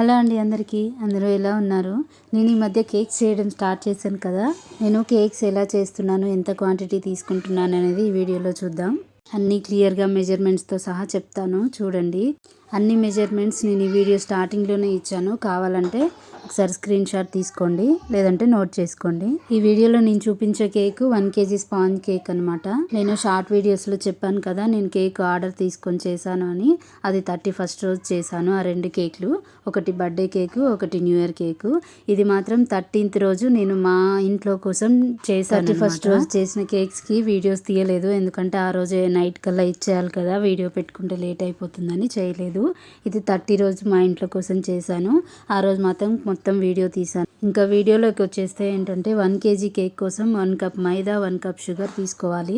Hello అండి అందరికీ. అందరూ ఎలా ఉన్నారు? నేను ఈ మధ్య కేక్స్ చేయడం స్టార్ట్ చేశాను కదా. నేను కేక్స్ ఎలా చేస్తున్నాను ఎంత క్వాంటిటీ తీసుకుంటున్నాను అనేది ఈ వీడియోలో చూద్దాం. అన్నీ క్లియర్గా మెజర్మెంట్స్తో సహా చెప్తాను. చూడండి. అన్ని మెజర్మెంట్స్ నేను ఈ వీడియో స్టార్టింగ్లోనే ఇచ్చాను. కావాలంటే ఒకసారి స్క్రీన్ షాట్ తీసుకోండి లేదంటే నోట్ చేసుకోండి. ఈ వీడియోలో నేను చూపించే cake one KG sponge cake అనమాట నేను షార్ట్ వీడియోస్లో చెప్పాను కదా నేను కేక్ ఆర్డర్ తీసుకొని చేశాను అని. అది థర్టీ ఫస్ట్ రోజు చేశాను ఆ రెండు కేక్లు. ఒకటి బర్త్డే కేకు ఒకటి న్యూ ఇయర్ కేకు. ఇది మాత్రం థర్టీన్త్ రోజు నేను మా ఇంట్లో కోసం చేశాను థర్టీ ఫస్ట్ రోజు చేసిన కేక్స్కి వీడియోస్ తీయలేదు ఎందుకంటే ఆ రోజు నైట్ కల్లా ఇచ్చేయాలి కదా వీడియో పెట్టుకుంటే లేట్ అయిపోతుందని చేయలేదు. ఇది థర్టీ రోజు మా ఇంట్లో కోసం చేశాను. ఆ రోజు మాత్రం మొత్తం వీడియో తీసాను ఇంకా వీడియోలోకి వచ్చేస్తే ఏంటంటే వన్ కేజీ కేక్ కోసం వన్ కప్ మైదా వన్ కప్ షుగర్ తీసుకోవాలి.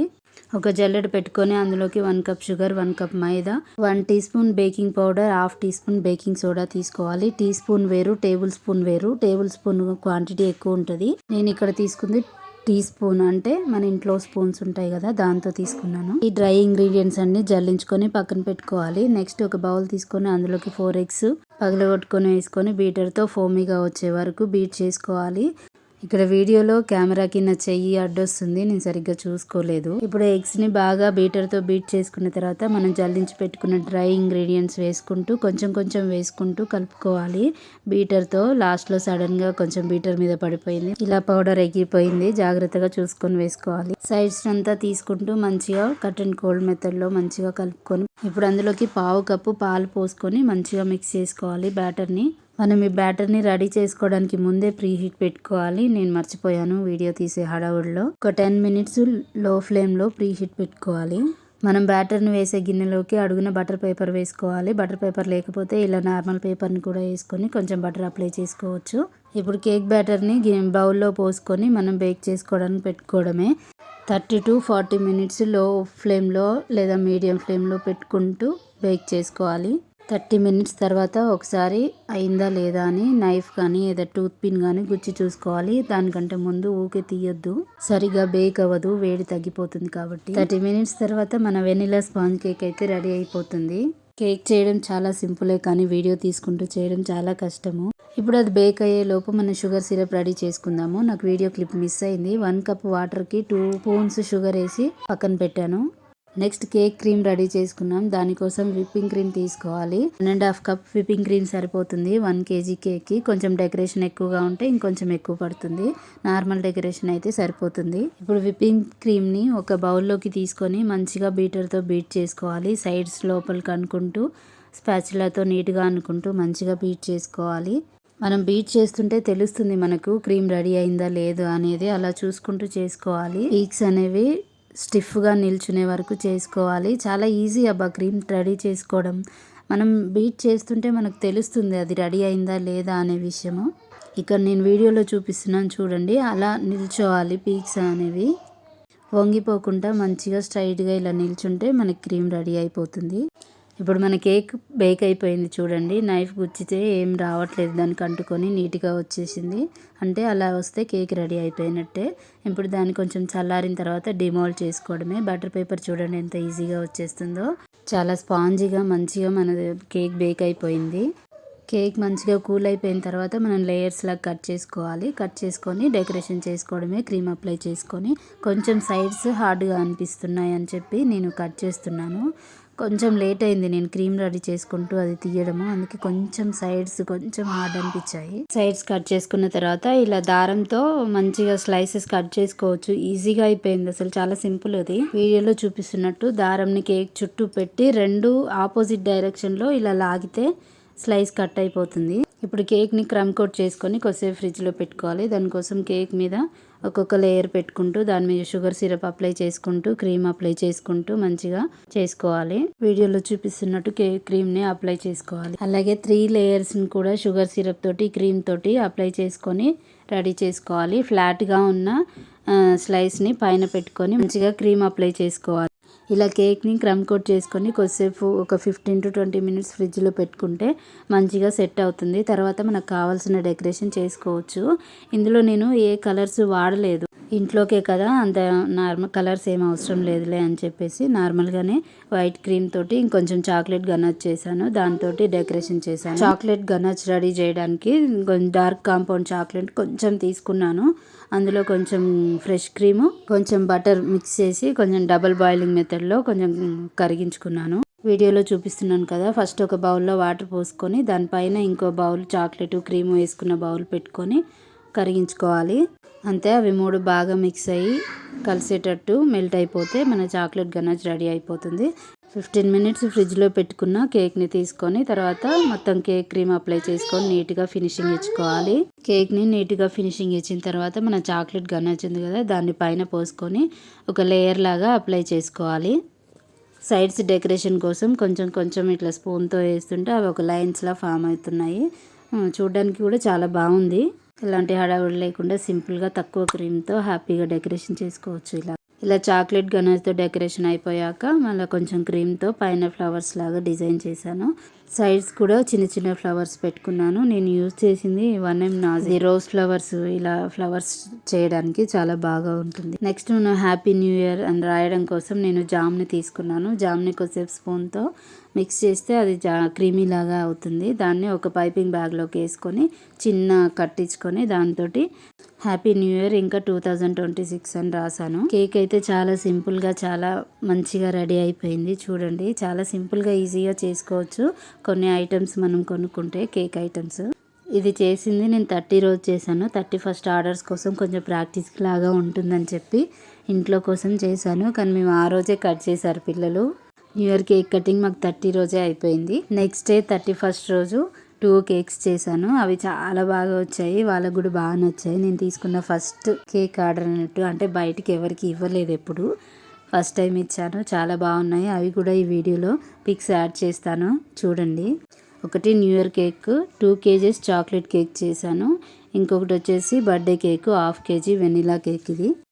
ఒక జల్లెడ పెట్టుకొని అందులోకి one cup sugar one cup మైదా one teaspoon baking powder half teaspoon baking soda తీసుకోవాలి. టీ స్పూన్ వేరు టేబుల్ స్పూన్ వేరు. టేబుల్ స్పూన్ క్వాంటిటీ ఎక్కువ ఉంటుంది. నేను ఇక్కడ తీసుకుంది టీ స్పూన్ అంటే మన ఇంట్లో స్పూన్స్ ఉంటాయి కదా దాంతో తీసుకున్నాను. ఈ డ్రై ఇంగ్రీడియంట్స్ అన్ని జల్లించుకొని పక్కన పెట్టుకోవాలి. నెక్స్ట్ ఒక బౌల్ తీసుకొని అందులోకి ఫోర్ ఎగ్స్ పగలగొట్టుకొని వేసుకొని బీటర్తో ఫోమీగా వచ్చే వరకు బీట్ చేసుకోవాలి. ఇక్కడ వీడియోలో కెమెరాకి నా చెయ్యి అడ్డొస్తుంది నేను సరిగ్గా చూసుకోలేదు. ఇప్పుడు ఎగ్స్ని బాగా బీటర్తో బీట్ చేసుకున్న తర్వాత మనం జల్లించి పెట్టుకున్న డ్రై ఇంగ్రీడియంట్స్ వేసుకుంటూ కొంచెం కొంచెం వేసుకుంటూ కలుపుకోవాలి. బీటర్తో లాస్ట్లో సడన్గా కొంచెం బీటర్ మీద పడిపోయింది. ఇలా పౌడర్ ఎగిరిపోయింది జాగ్రత్తగా చూసుకొని వేసుకోవాలి. సైడ్స్ అంతా తీసుకుంటూ మంచిగా కట్ అండ్ కోల్డ్ మెథడ్లో మంచిగా కలుపుకొని ఇప్పుడు అందులోకి పావు కప్పు పాలు పోసుకొని మంచిగా మిక్స్ చేసుకోవాలి బ్యాటర్ని మనం ఈ బ్యాటర్ని రెడీ చేసుకోవడానికి ముందే ప్రీ హీట్ పెట్టుకోవాలి. నేను మర్చిపోయాను వీడియో తీసే హడావుడిలో. ఒక టెన్ మినిట్స్లో ఫ్లేమ్లో ప్రీ హీట్ పెట్టుకోవాలి. మనం బ్యాటర్ని వేసే గిన్నెలోకి అడుగున బటర్ పేపర్ వేసుకోవాలి. బటర్ పేపర్ లేకపోతే ఇలా నార్మల్ పేపర్ని కూడా వేసుకొని కొంచెం బటర్ అప్లై చేసుకోవచ్చు. ఇప్పుడు కేక్ బ్యాటర్ని బౌల్లో పోసుకొని మనం బేక్ చేసుకోవడానికి పెట్టుకోవడమే. థర్టీ టు ఫార్టీ మినిట్స్లో ఫ్లేమ్లో లేదా మీడియం ఫ్లేమ్లో పెట్టుకుంటూ బేక్ చేసుకోవాలి. థర్టీ మినిట్స్ తర్వాత ఒకసారి అయిందా లేదా అని నైఫ్ కానీ ఏదో టూత్ పిన్ కానీ గుచ్చి చూసుకోవాలి. దానికంటే ముందు ఊకే తీయొద్దు. సరిగా బేక్ అవ్వదు. వేడి తగ్గిపోతుంది కాబట్టి. థర్టీ మినిట్స్ తర్వాత మన వెనిలా స్పాంజ్ కేక్ అయితే రెడీ అయిపోతుంది. కేక్ చేయడం చాలా సింపులే కానీ వీడియో తీసుకుంటూ చేయడం చాలా కష్టము. ఇప్పుడు అది బేక్ అయ్యే లోపు మనం షుగర్ సిరప్ రెడీ చేసుకుందాము. నాకు వీడియో క్లిప్ మిస్ అయింది. వన్ కప్ వాటర్కి టూ స్పూన్స్ షుగర్ వేసి పక్కన పెట్టాను. నెక్స్ట్ కేక్ క్రీమ్ రెడీ చేసుకున్నాం. దానికోసం విప్పింగ్ క్రీమ్ తీసుకోవాలి. One and half cup whipping cream సరిపోతుంది. వన్ కేజీ కేక్కి. కొంచెం డెకరేషన్ ఎక్కువగా ఉంటే ఇంకొంచెం ఎక్కువ పడుతుంది. నార్మల్ డెకరేషన్ అయితే సరిపోతుంది. ఇప్పుడు విప్పింగ్ క్రీమ్ని ఒక బౌల్లోకి తీసుకొని మంచిగా బీటర్తో బీట్ చేసుకోవాలి. సైడ్స్ లోపలికి అనుకుంటూ స్పాచులతో నీట్గా అనుకుంటూ మంచిగా బీట్ చేసుకోవాలి. మనం బీట్ చేస్తుంటే తెలుస్తుంది మనకు క్రీమ్ రెడీ అయిందా లేదు అనేది అలా చూసుకుంటూ చేసుకోవాలి. పీక్స్ అనేవి స్టిఫ్గా నిల్చునే వరకు చేసుకోవాలి. చాలా ఈజీ అబ్బా క్రీమ్ రెడీ చేసుకోవడం. మనం బీట్ చేస్తుంటే మనకు తెలుస్తుంది అది రెడీ అయిందా లేదా అనే విషయము. ఇక్కడ నేను వీడియోలో చూపిస్తున్నాను చూడండి. అలా నిల్చోవాలి పీక్స్ అనేవి. వంగిపోకుండా మంచిగా స్ట్రైట్గా ఇలా నిల్చుంటే మనకి క్రీమ్ రెడీ అయిపోతుంది. ఇప్పుడు మన కేక్ బేక్ అయిపోయింది చూడండి. నైఫ్ గుచ్చితే ఏం రావట్లేదు. దానికి అంటుకొని నీట్గా వచ్చేసింది. అంటే అలా వస్తే కేక్ రెడీ అయిపోయినట్టే. ఇప్పుడు దాన్ని కొంచెం చల్లారిన తర్వాత డిమోల్డ్ చేసుకోవడమే. బటర్ పేపర్ చూడండి ఎంత ఈజీగా వచ్చేస్తుందో. చాలా స్పాంజీగా మంచిగా మన కేక్ బేక్ అయిపోయింది. కేక్ మంచిగా కూల్ అయిపోయిన తర్వాత మనం లేయర్స్లా కట్ చేసుకోవాలి. కట్ చేసుకొని డెకరేషన్ చేసుకోవడమే క్రీమ్ అప్లై చేసుకొని. కొంచెం సైడ్స్ హార్డ్గా అనిపిస్తున్నాయి అని చెప్పి నేను కట్ చేస్తున్నాను. కొంచెం లేట్ అయింది నేను క్రీమ్ రెడీ చేసుకుంటూ అది తీయడము. అందుకే కొంచెం సైడ్స్ కొంచెం హార్డ్ అనిపించాయి. సైడ్స్ కట్ చేసుకున్న తర్వాత ఇలా దారంతో మంచిగా స్లైసెస్ కట్ చేసుకోవచ్చు. ఈజీగా అయిపోయింది అసలు చాలా సింపుల్ అది. వీడియోలో చూపిస్తున్నట్టు దారంని కేక్ చుట్టూ పెట్టి రెండు ఆపోజిట్ డైరెక్షన్లో ఇలా లాగితే స్లైస్ కట్ అయిపోతుంది. ఇప్పుడు కేక్ని క్రమ్ కోట్ చేసుకొని కొద్దిసేపు ఫ్రిడ్జ్లో పెట్టుకోవాలి. దానికోసం కేక్ మీద ఒక్కొక్క లేయర్ పెట్టుకుంటూ దాని మీద షుగర్ సిరప్ అప్లై చేసుకుంటూ క్రీమ్ అప్లై చేసుకుంటూ మంచిగా చేసుకోవాలి. వీడియోలో చూపిస్తున్నట్టు క్రీమ్ క్రీమ్ని అప్లై చేసుకోవాలి. అలాగే త్రీ లేయర్స్ని కూడా షుగర్ సిరప్ తోటి క్రీమ్ తోటి అప్లై చేసుకొని రెడీ చేసుకోవాలి. ఫ్లాట్గా ఉన్న స్లైస్ని పైన పెట్టుకొని మంచిగా క్రీమ్ అప్లై చేసుకోవాలి. ఇలా కేక్ని క్రమ్ కోట్ చేసుకొని కొద్దిసేపు ఒక ఫిఫ్టీన్ టు ట్వంటీ మినిట్స్ ఫ్రిడ్జ్లో పెట్టుకుంటే మంచిగా సెట్ అవుతుంది. తర్వాత మనకు కావాల్సిన డెకరేషన్ చేసుకోవచ్చు. ఇందులో నేను ఏ కలర్స్ వాడలేదు. ఇంట్లోకే కదా అంత నార్మల్ కలర్స్ ఏం అవసరం లేదులే అని చెప్పేసి నార్మల్గానే వైట్ క్రీమ్ తోటి ఇంకొంచెం చాక్లెట్ గనచ్ చేశాను. దాంతో డెకరేషన్ చేశాను. చాక్లెట్ గనచ్ రెడీ చేయడానికి కొంచెం డార్క్ కాంపౌండ్ చాక్లెట్ కొంచెం తీసుకున్నాను. అందులో కొంచెం ఫ్రెష్ క్రీము కొంచెం బటర్ మిక్స్ చేసి కొంచెం డబల్ బాయిలింగ్ మెథడ్లో కొంచెం కరిగించుకున్నాను. వీడియోలో చూపిస్తున్నాను కదా ఫస్ట్ ఒక బౌల్లో వాటర్ పోసుకొని దానిపైన ఇంకో బౌల్ చాక్లెట్ క్రీమ్ వేసుకున్న బౌల్ పెట్టుకొని కరిగించుకోవాలి. అంతే అవి మూడు బాగా మిక్స్ అయ్యి కలిసేటట్టు మెల్ట్ అయిపోతే మన చాక్లెట్ గనాజ్ రెడీ అయిపోతుంది. ఫిఫ్టీన్ మినిట్స్ ఫ్రిడ్జ్లో పెట్టుకున్న కేక్ని తీసుకొని తర్వాత మొత్తం కేక్ క్రీమ్ అప్లై చేసుకొని నీట్గా ఫినిషింగ్ ఇచ్చుకోవాలి. కేక్ని నీట్గా ఫినిషింగ్ ఇచ్చిన తర్వాత మన చాక్లెట్ గనాజ్ ఉంది కదా దాన్ని పైన పోసుకొని ఒక లేయర్ లాగా అప్లై చేసుకోవాలి. సైడ్స్ డెకరేషన్ కోసం కొంచెం కొంచెం ఇట్లా స్పూన్తో వేస్తుంటే అవి ఒక లైన్స్లా ఫామ్ అవుతున్నాయి. చూడడానికి కూడా చాలా బాగుంది. ఇలాంటి హడావుడి లేకుండా సింపుల్గా తక్కువ క్రీమ్తో హ్యాపీగా డెకరేషన్ చేసుకోవచ్చు ఇలా. ఇలా చాక్లెట్ గణేష్తో డెకరేషన్ అయిపోయాక మళ్ళీ కొంచెం క్రీమ్తో పైన ఫ్లవర్స్ లాగా డిజైన్ చేశాను. సైడ్స్ కూడా చిన్న చిన్న ఫ్లవర్స్ పెట్టుకున్నాను. నేను యూజ్ చేసింది one M nozzle. Rose flowers ఇలా ఫ్లవర్స్ చేయడానికి చాలా బాగా ఉంటుంది. నెక్స్ట్ నేను హ్యాపీ న్యూ ఇయర్ అని రాయడం కోసం నేను జామ్ని తీసుకున్నాను. జామ్ని కొద్దిసేపు స్పూన్తో మిక్స్ చేస్తే అది జా క్రీమీ లాగా అవుతుంది. దాన్ని ఒక పైపింగ్ బ్యాగ్లోకి వేసుకొని చిన్న కట్టించుకొని దాంతో హ్యాపీ న్యూ ఇయర్. ఇంకా టూ థౌజండ్ ట్వంటీ సిక్స్ అని రాశాను. కేక్ అయితే చాలా సింపుల్గా చాలా మంచిగా రెడీ అయిపోయింది. చూడండి చాలా సింపుల్గా ఈజీగా చేసుకోవచ్చు. కొన్ని ఐటమ్స్ మనం కొనుక్కుంటే కేక్ ఐటమ్స్. ఇది చేసింది నేను థర్టీ రోజు చేశాను. థర్టీ ఫస్ట్ ఆర్డర్స్ కోసం కొంచెం ప్రాక్టీస్ లాగా ఉంటుందని చెప్పి ఇంట్లో కోసం చేశాను. కానీ మేము ఆ రోజే కట్ చేశారు పిల్లలు. న్యూ ఇయర్ కేక్ కటింగ్ మాకు థర్టీ రోజే అయిపోయింది. నెక్స్ట్ డే థర్టీ ఫస్ట్ రోజు టూ కేక్స్ చేశాను. అవి చాలా బాగా వచ్చాయి. వాళ్ళకు కూడా బాగా నచ్చాయి. నేను తీసుకున్న ఫస్ట్ కేక్ ఆర్డర్ అన్నట్టు అంటే బయటికి ఎవరికి ఇవ్వలేదు ఎప్పుడు. ఫస్ట్ టైం ఇచ్చాను. చాలా బాగున్నాయి. అవి కూడా ఈ వీడియోలో పిక్స్ యాడ్ చేస్తాను. చూడండి. ఒకటి new year cake two KGs chocolate cake చేశాను. ఇంకొకటి వచ్చేసి birthday cake half KG vanilla cake ఇది.